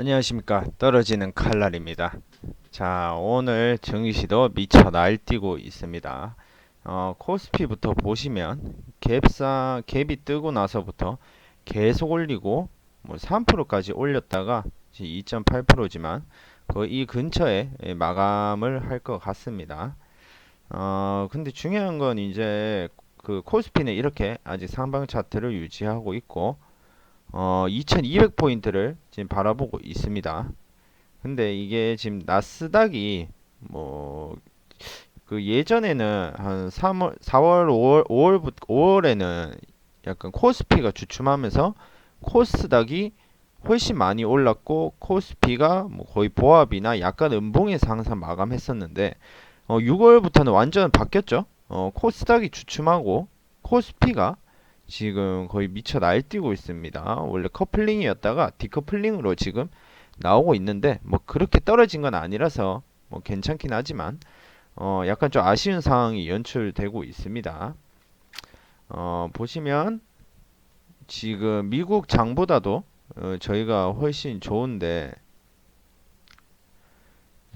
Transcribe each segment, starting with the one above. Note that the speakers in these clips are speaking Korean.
안녕하십니까. 떨어지는 칼날입니다. 자 오늘 증시도 미쳐 날뛰고 있습니다. 어, 코스피부터 보시면 갭상 갭이 뜨고 나서부터 계속 올리고 뭐 3%까지 올렸다가 2.8%지만 거의 이 근처에 예, 마감을 할 것 같습니다. 어 근데 중요한 건 이제 그 코스피는 이렇게 아직 상방 차트를 유지하고 있고 어, 2200포인트를 지금 바라보고 있습니다. 근데 이게 지금 나스닥이 뭐 그 예전에는 한 3월, 4월, 5월, 5월, 5월에는 약간 코스피가 주춤하면서 코스닥이 훨씬 많이 올랐고 코스피가 뭐 거의 보합이나 약간 음봉에서 항상 마감했었는데 어, 6월부터는 완전 바뀌었죠. 어, 코스닥이 주춤하고 코스피가 지금 거의 미쳐 날뛰고 있습니다. 원래 커플링이었다가 디커플링으로 지금 나오고 있는데 뭐 그렇게 떨어진 건 아니라서 뭐 괜찮긴 하지만 어 약간 좀 아쉬운 상황이 연출되고 있습니다. 어 보시면 지금 미국 장보다도 어 저희가 훨씬 좋은데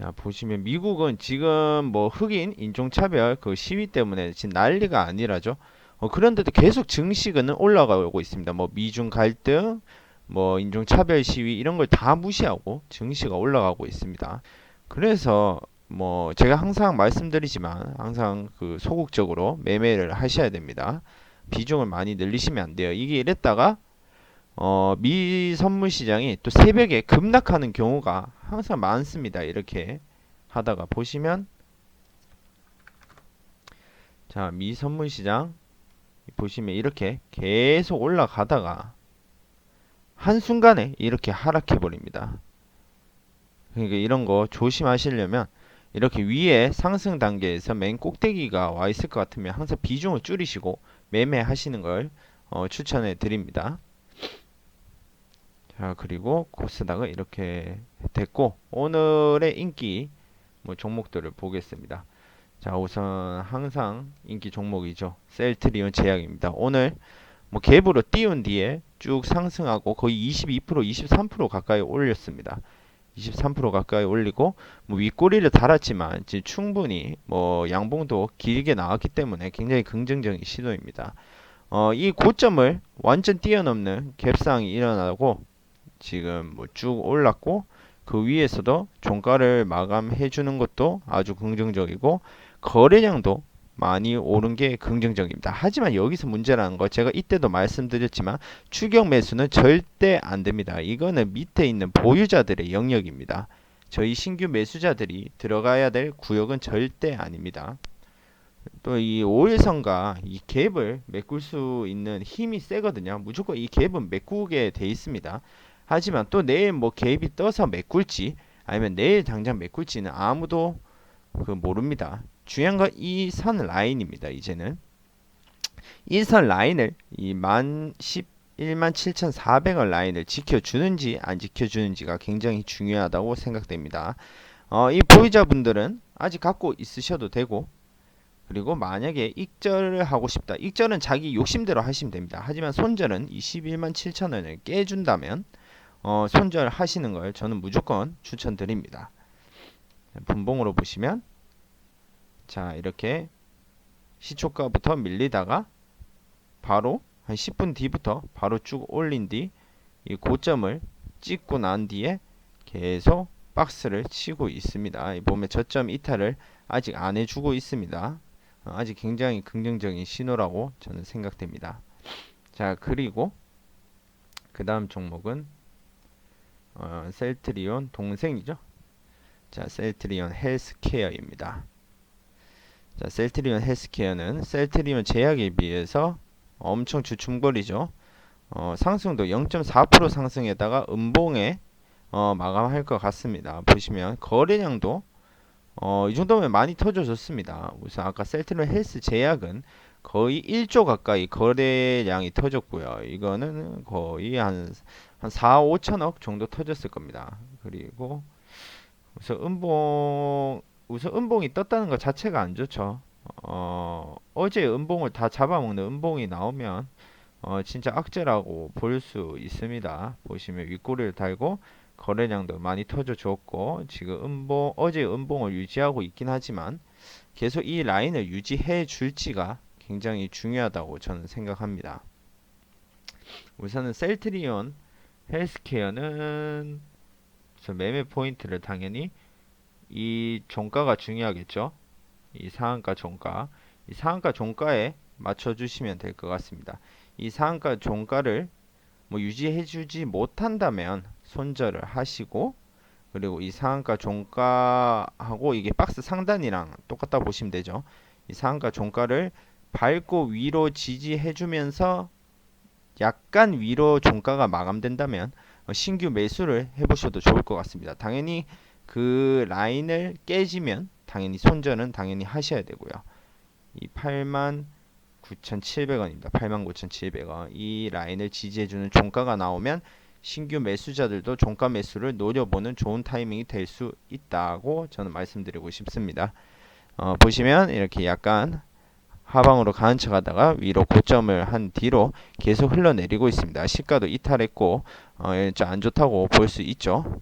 자 보시면 미국은 지금 뭐 흑인 인종차별 그 시위 때문에 지금 난리가 아니라죠. 어, 그런데도 계속 증시는 올라가고 있습니다. 뭐 미중 갈등, 뭐 인종차별 시위 이런 걸 다 무시하고 증시가 올라가고 있습니다. 그래서 뭐 제가 항상 말씀드리지만 항상 그 소극적으로 매매를 하셔야 됩니다. 비중을 많이 늘리시면 안 돼요. 이게 이랬다가 어, 미 선물 시장이 또 새벽에 급락하는 경우가 항상 많습니다. 이렇게 하다가 보시면 자, 미 선물 시장 보시면 이렇게 계속 올라가다가 한순간에 이렇게 하락해 버립니다. 그러니까 이런 거 조심하시려면 이렇게 위에 상승 단계에서 맨 꼭대기가 와 있을 것 같으면 항상 비중을 줄이시고 매매하시는 걸 어, 추천해 드립니다. 자 그리고 코스닥은 이렇게 됐고 오늘의 인기 뭐 종목들을 보겠습니다. 자, 우선 항상 인기 종목이죠. 셀트리온 제약입니다. 오늘 뭐 갭으로 띄운 뒤에 쭉 상승하고 거의 22% 23% 가까이 올렸습니다. 23% 가까이 올리고 뭐 윗꼬리를 달았지만 지금 충분히 뭐 양봉도 길게 나왔기 때문에 굉장히 긍정적인 시도입니다. 어, 이 고점을 완전 뛰어넘는 갭상이 일어나고 지금 뭐 쭉 올랐고 그 위에서도 종가를 마감해 주는 것도 아주 긍정적이고 거래량도 많이 오른 게 긍정적입니다. 하지만 여기서 문제라는 거 제가 이때도 말씀드렸지만 추격 매수는 절대 안 됩니다. 이거는 밑에 있는 보유자들의 영역입니다. 저희 신규 매수자들이 들어가야 될 구역은 절대 아닙니다. 또 이 5일선과 이 갭을 메꿀 수 있는 힘이 세거든요. 무조건 이 갭은 메꾸게 돼 있습니다. 하지만 또 내일 뭐 갭이 떠서 메꿀지 아니면 내일 당장 메꿀지는 아무도 그 모릅니다. 중요한 건 이 선 라인입니다. 이제는 이 선 라인을 이만 11만 7,400원 라인을 지켜주는지 안 지켜주는지가 굉장히 중요하다고 생각됩니다. 어, 이 보유자분들은 아직 갖고 있으셔도 되고 그리고 만약에 익절을 하고 싶다. 익절은 자기 욕심대로 하시면 됩니다. 하지만 손절은 21만 7천원을 깨준다면 어, 손절 하시는 걸 저는 무조건 추천드립니다. 분봉으로 보시면 자 이렇게 시초가부터 밀리다가 바로 한 10분 뒤부터 바로 쭉 올린 뒤 이 고점을 찍고 난 뒤에 계속 박스를 치고 있습니다. 보면 저점 이탈을 아직 안 해주고 있습니다. 어, 아직 굉장히 긍정적인 신호라고 저는 생각됩니다. 자 그리고 그 다음 종목은 어, 셀트리온 동생이죠. 자 셀트리온 헬스케어입니다. 자, 셀트리온 헬스케어는 셀트리온 제약에 비해서 엄청 주춤거리죠. 어, 상승도 0.4% 상승에다가 음봉에 어, 마감할 것 같습니다. 보시면 거래량도 어, 이 정도면 많이 터져줬습니다. 우선 아까 셀트리온 헬스 제약은 거의 1조 가까이 거래량이 터졌고요. 이거는 거의 한, 한 4, 5천억 정도 터졌을 겁니다. 그리고 우선 음봉 우선 음봉이 떴다는 것 자체가 안 좋죠. 어, 어제 음봉을 다 잡아먹는 음봉이 나오면 어, 진짜 악재라고 볼 수 있습니다. 보시면 윗꼬리를 달고 거래량도 많이 터져 줬고 지금 음봉 어제 음봉을 유지하고 있긴 하지만 계속 이 라인을 유지해 줄지가 굉장히 중요하다고 저는 생각합니다. 우선은 셀트리온 헬스케어는 저 매매 포인트를 당연히 이 종가가 중요하겠죠. 이 상한가 종가, 이 상한가 종가에 맞춰 주시면 될 것 같습니다. 이 상한가 종가를 뭐 유지해 주지 못한다면 손절을 하시고 그리고 이 상한가 종가하고 이게 박스 상단이랑 똑같다 보시면 되죠. 이 상한가 종가를 밟고 위로 지지해 주면서 약간 위로 종가가 마감된다면 어, 신규 매수를 해보셔도 좋을 것 같습니다. 당연히 그 라인을 깨지면 당연히 손절은 당연히 하셔야 되고요. 이 8만 9,700원입니다. 89,700원. 이 라인을 지지해주는 종가가 나오면 신규 매수자들도 종가 매수를 노려보는 좋은 타이밍이 될 수 있다고 저는 말씀드리고 싶습니다. 어, 보시면 이렇게 약간 하방으로 가는 척 하다가 위로 고점을 한 뒤로 계속 흘러내리고 있습니다. 시가도 이탈했고 어, 안 좋다고 볼 수 있죠.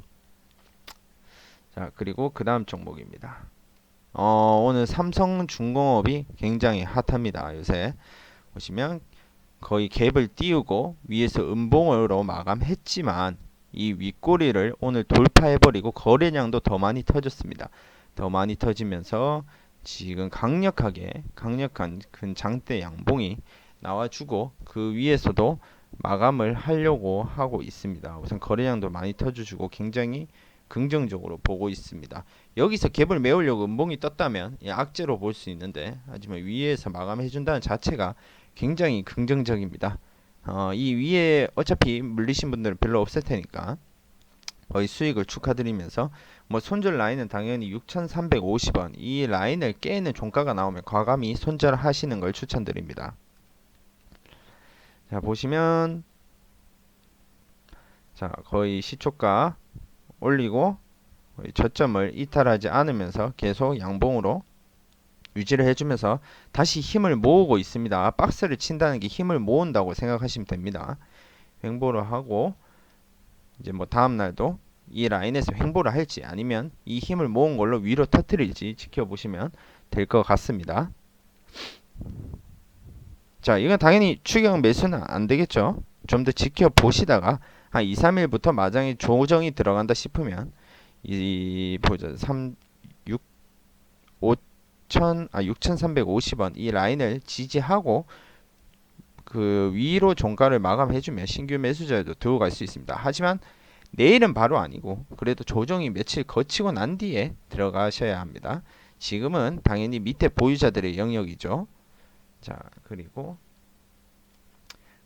자 그리고 그 다음 종목입니다. 어, 오늘 삼성중공업이 굉장히 핫합니다. 요새 보시면 거의 갭을 띄우고 위에서 음봉으로 마감했지만 이 윗꼬리를 오늘 돌파해버리고 거래량도 더 많이 터졌습니다. 더 많이 터지면서 지금 강력하게 강력한 큰 장대 양봉이 나와주고 그 위에서도 마감을 하려고 하고 있습니다. 우선 거래량도 많이 터져주고 굉장히 긍정적으로 보고 있습니다. 여기서 갭을 메우려고 음봉이 떴다면 악재로 볼 수 있는데 하지만 위에서 마감해 준다는 자체가 굉장히 긍정적입니다. 어, 이 위에 어차피 물리신 분들은 별로 없을 테니까 거의 수익을 축하드리면서 뭐 손절 라인은 당연히 6,350원 이 라인을 깨는 종가가 나오면 과감히 손절하시는 걸 추천드립니다. 자 보시면 자 거의 시초가 올리고 저점을 이탈하지 않으면서 계속 양봉으로 유지를 해주면서 다시 힘을 모으고 있습니다. 박스를 친다는 게 힘을 모은다고 생각하시면 됩니다. 횡보를 하고 이제 뭐 다음 날도 이 라인에서 횡보를 할지 아니면 이 힘을 모은 걸로 위로 터트릴지 지켜보시면 될 것 같습니다. 자, 이건 당연히 추경 매수는 안 되겠죠. 좀 더 지켜보시다가 한 2, 3일부터 마장이 조정이 들어간다 싶으면 이 보자 3 6 5천 아 6,350원 이 라인을 지지하고 그 위로 종가를 마감해 주면 신규 매수자에도 들어갈 수 있습니다. 하지만 내일은 바로 아니고 그래도 조정이 며칠 거치고 난 뒤에 들어가셔야 합니다. 지금은 당연히 밑에 보유자들의 영역이죠. 자, 그리고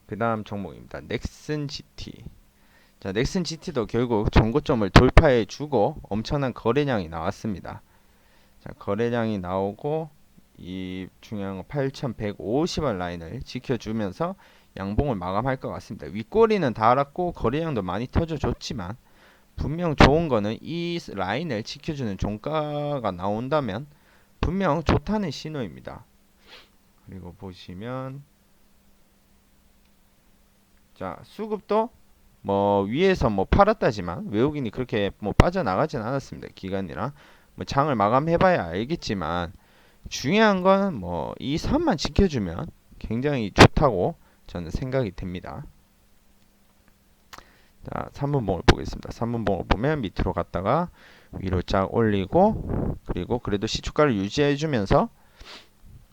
그 다음 종목입니다. 넥슨 GT. 자, 넥슨 GT도 결국 전고점을 돌파해 주고 엄청난 거래량이 나왔습니다. 자, 거래량이 나오고 이 중요한 8,150원 라인을 지켜주면서 양봉을 마감할 것 같습니다. 윗꼬리는 달았고 거래량도 많이 터져줬지만 분명 좋은 거는 이 라인을 지켜주는 종가가 나온다면 분명 좋다는 신호입니다. 그리고 보시면 자 수급도 뭐 위에서 뭐 팔았다지만 외국인이 그렇게 뭐 빠져나가진 않았습니다. 기간이랑 뭐 장을 마감해봐야 알겠지만 중요한 건 뭐 이 선만 지켜주면 굉장히 좋다고 저는 생각이 됩니다. 자, 3분봉을 보겠습니다. 3분봉을 보면 밑으로 갔다가 위로 쫙 올리고 그리고 그래도 시초가를 유지해 주면서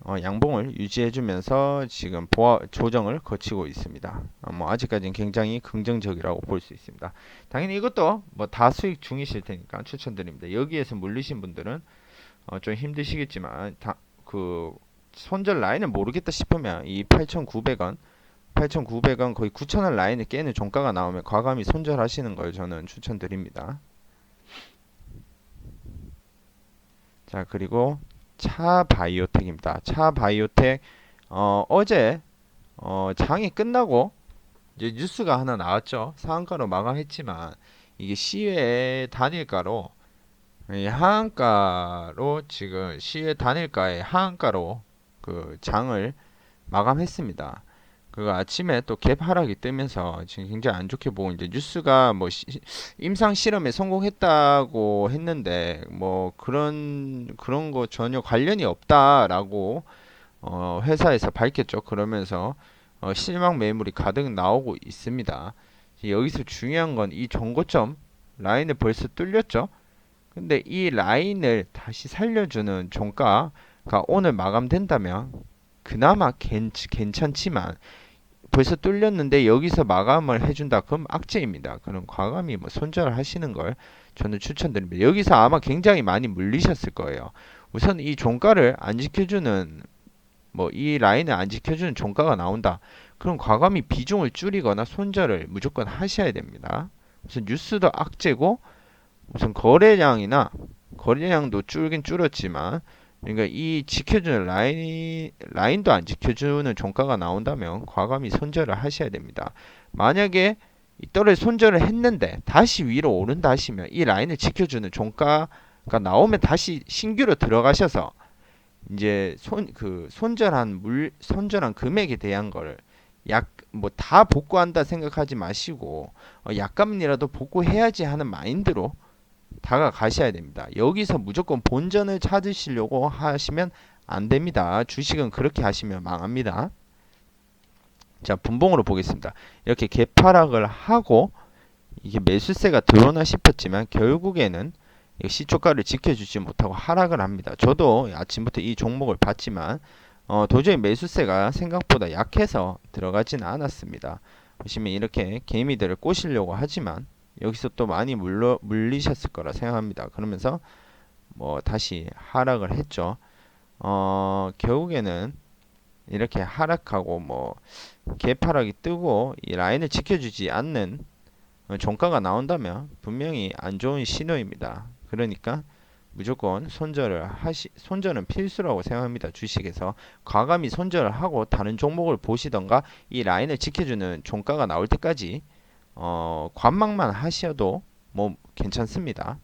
어, 양봉을 유지해주면서 지금 보아 조정을 거치고 있습니다. 어, 뭐 아직까지는 굉장히 긍정적이라고 볼 수 있습니다. 당연히 이것도 뭐 다 수익 중이실 테니까 추천드립니다. 여기에서 물리신 분들은 어, 좀 힘드시겠지만 다, 그 손절 라인을 모르겠다 싶으면 이 8,900원 8,900원 거의 9,000원 라인을 깨는 종가가 나오면 과감히 손절하시는 걸 저는 추천드립니다. 자 그리고 차 바이오텍입니다. 차 바이오텍 어, 어제 어, 장이 끝나고 이제 뉴스가 하나 나왔죠. 상한가로 마감했지만 이게 시외 단일가로 하한가로 지금 시외 단일가의 하한가로 그 장을 마감했습니다. 그 아침에 또 갭 하락이 뜨면서 지금 굉장히 안 좋게 보고 이제 뉴스가 뭐 시- 임상 실험에 성공했다고 했는데 뭐 그런 그런 거 전혀 관련이 없다라고 어 회사에서 밝혔죠. 그러면서 어 실망 매물이 가득 나오고 있습니다. 여기서 중요한 건 이 정고점 라인을 벌써 뚫렸죠. 근데 이 라인을 다시 살려주는 종가가 오늘 마감된다면 그나마 괜, 괜찮지만 벌써 뚫렸는데 여기서 마감을 해준다 그럼 악재입니다. 그럼 과감히 뭐 손절을 하시는 걸 저는 추천드립니다. 여기서 아마 굉장히 많이 물리셨을 거예요. 우선 이 종가를 안 지켜주는 뭐 이 라인을 안 지켜주는 종가가 나온다. 그럼 과감히 비중을 줄이거나 손절을 무조건 하셔야 됩니다. 우선 뉴스도 악재고 우선 거래량이나 거래량도 줄긴 줄었지만 그러니까 이 지켜주는 라인 라인도 안 지켜주는 종가가 나온다면 과감히 손절을 하셔야 됩니다. 만약에 이 떨어 손절을 했는데 다시 위로 오른다 하시면 이 라인을 지켜주는 종가가 나오면 다시 신규로 들어가셔서 이제 손 그 손절한 물 손절한 금액에 대한 거를 약뭐 다 복구한다 생각하지 마시고 어, 약간이라도 복구해야지 하는 마인드로 다가가셔야 됩니다. 여기서 무조건 본전을 찾으시려고 하시면 안 됩니다. 주식은 그렇게 하시면 망합니다. 자, 분봉으로 보겠습니다. 이렇게 개파락을 하고 이게 매수세가 들어오나 싶었지만 결국에는 이 시초가를 지켜주지 못하고 하락을 합니다. 저도 아침부터 이 종목을 봤지만 어, 도저히 매수세가 생각보다 약해서 들어가지는 않았습니다. 보시면 이렇게 개미들을 꼬시려고 하지만 여기서 또 많이 물러, 물리셨을 거라 생각합니다. 그러면서 뭐 다시 하락을 했죠. 어, 결국에는 이렇게 하락하고 뭐 개파락이 뜨고 이 라인을 지켜주지 않는 어, 종가가 나온다면 분명히 안 좋은 신호입니다. 그러니까 무조건 손절을 하시 손절은 필수라고 생각합니다. 주식에서 과감히 손절을 하고 다른 종목을 보시던가 이 라인을 지켜주는 종가가 나올 때까지 어, 관망만 하셔도 뭐 괜찮습니다.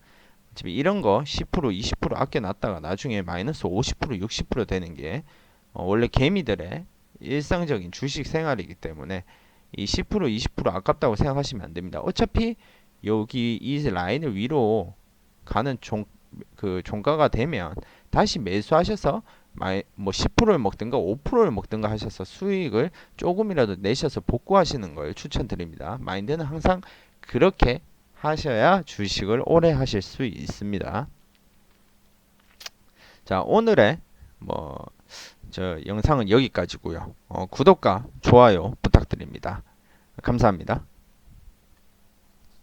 어차피 이런 거 10% 20% 아껴 놨다가 나중에 마이너스 50% 60% 되는 게 어, 원래 개미들의 일상적인 주식 생활이기 때문에 이 10% 20% 아깝다고 생각하시면 안 됩니다. 어차피 여기 이 라인을 위로 가는 종, 그 종가가 되면 다시 매수하셔서 뭐 10%를 먹든가 5%를 먹든가 하셔서 수익을 조금이라도 내셔서 복구하시는 걸 추천드립니다. 마인드는 항상 그렇게 하셔야 주식을 오래 하실 수 있습니다. 자, 오늘의 뭐 저 영상은 여기까지고요. 어, 구독과 좋아요 부탁드립니다. 감사합니다.